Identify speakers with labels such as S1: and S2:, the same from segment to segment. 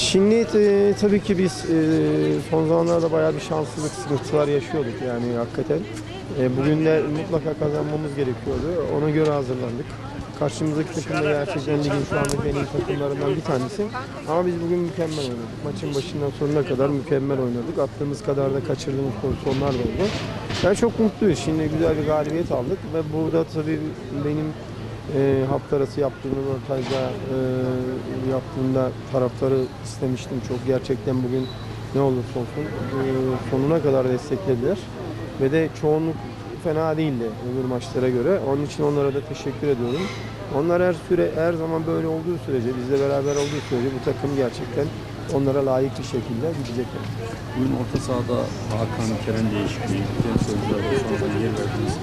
S1: Şimdi e, tabii ki biz e, son zamanlarda bayağı bir şanssızlık sıkıntılar yaşıyorduk yani hakikaten. E, bugün de mutlaka kazanmamız gerekiyordu. Ona göre hazırlandık. Karşımızdaki takım da gerçekten ligin şu andaki en iyi takımlarından bir tanesi. Ama biz bugün mükemmel oynadık. Maçın başından sonuna kadar mükemmel oynadık. Attığımız kadar da kaçırdığımız pozisyonlar da oldu. Ben çok mutluyuz. Şimdi güzel bir galibiyet aldık ve burada tabii benim e, hafta arası yaptığım röportajda e, yaptığımda taraftarı istemiştim çok. Gerçekten bugün ne olursa olsun e, sonuna kadar desteklediler. Ve de çoğunluk fena değildi öbür maçlara göre. Onun için onlara da teşekkür ediyorum. Onlar her süre her zaman böyle olduğu sürece, bizle beraber olduğu sürece bu takım gerçekten onlara layık bir şekilde gidecekler.
S2: Bugün orta sahada Hakan Kerem değişikliği, genç oyunculara sonradan yer verdiniz.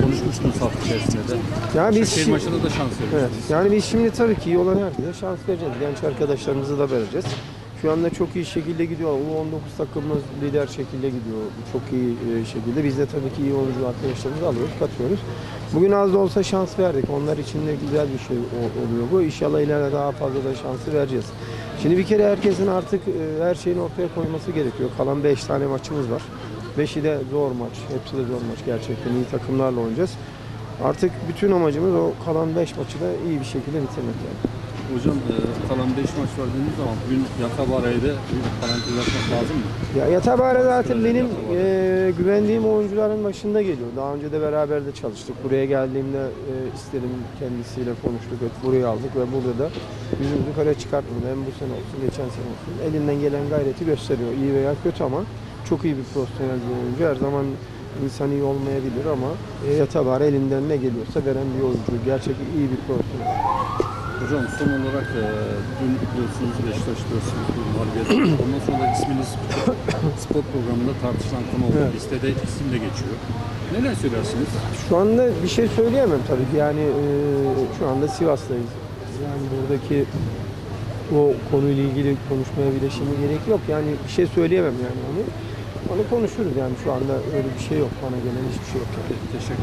S2: Konuşmuştunuz hafta içerisinde de.
S1: Ya biz şi-
S2: maçında da şans
S1: Evet.
S2: veriyorsunuz.
S1: Yani biz şimdi tabii ki iyi olan herkese şans vereceğiz. Genç arkadaşlarımızı da vereceğiz. Şu anda çok iyi şekilde gidiyor. U19 takımımız lider şekilde gidiyor. Çok iyi e, şekilde. Biz de tabii ki iyi oyuncu arkadaşlarımızı alıyoruz, katıyoruz. Bugün az da olsa şans verdik. Onlar için de güzel bir şey oluyor bu. İnşallah ileride daha fazla da şansı vereceğiz. Şimdi bir kere herkesin artık e, her şeyini ortaya koyması gerekiyor. Kalan 5 tane maçımız var. Beşi de zor maç. Hepsi de zor maç gerçekten. iyi takımlarla oynayacağız. Artık bütün amacımız o kalan 5 maçı da iyi bir şekilde bitirmek yani.
S2: Hocam e, kalan 5 maç var dediğiniz zaman bugün Yakabara'yı da açmak lazım mı?
S1: Ya Yatabare zaten benim e, güvendiğim oyuncuların başında geliyor. Daha önce de beraber de çalıştık. Buraya geldiğimde e, istedim kendisiyle konuştuk. Evet, buraya aldık ve burada da yüzümüzü kare çıkartmadı. Hem bu sene olsun, geçen sene olsun. Elinden gelen gayreti gösteriyor. İyi veya kötü ama çok iyi bir profesyonel bir oyuncu. Her zaman insan iyi olmayabilir ama e, Yatabare elinden ne geliyorsa veren bir oyuncu. Gerçekten iyi bir profesyonel.
S2: Hocam son olarak e, dün biliyorsunuz Beşiktaş 4-0 bir mağlubiyet aldı. Ondan sonra isminiz spor programında tartışılan konu oldu.
S1: Evet.
S2: Listede isim de geçiyor. Neler söylersiniz?
S1: Şu anda bir şey söyleyemem tabii ki. Yani e, şu anda Sivas'tayız. Yani buradaki o konuyla ilgili konuşmaya bile şimdi gerek yok. Yani bir şey söyleyemem yani onu. Onu konuşuruz yani şu anda öyle bir şey yok. Bana gelen hiçbir şey yok. Yani.
S2: Teşekkür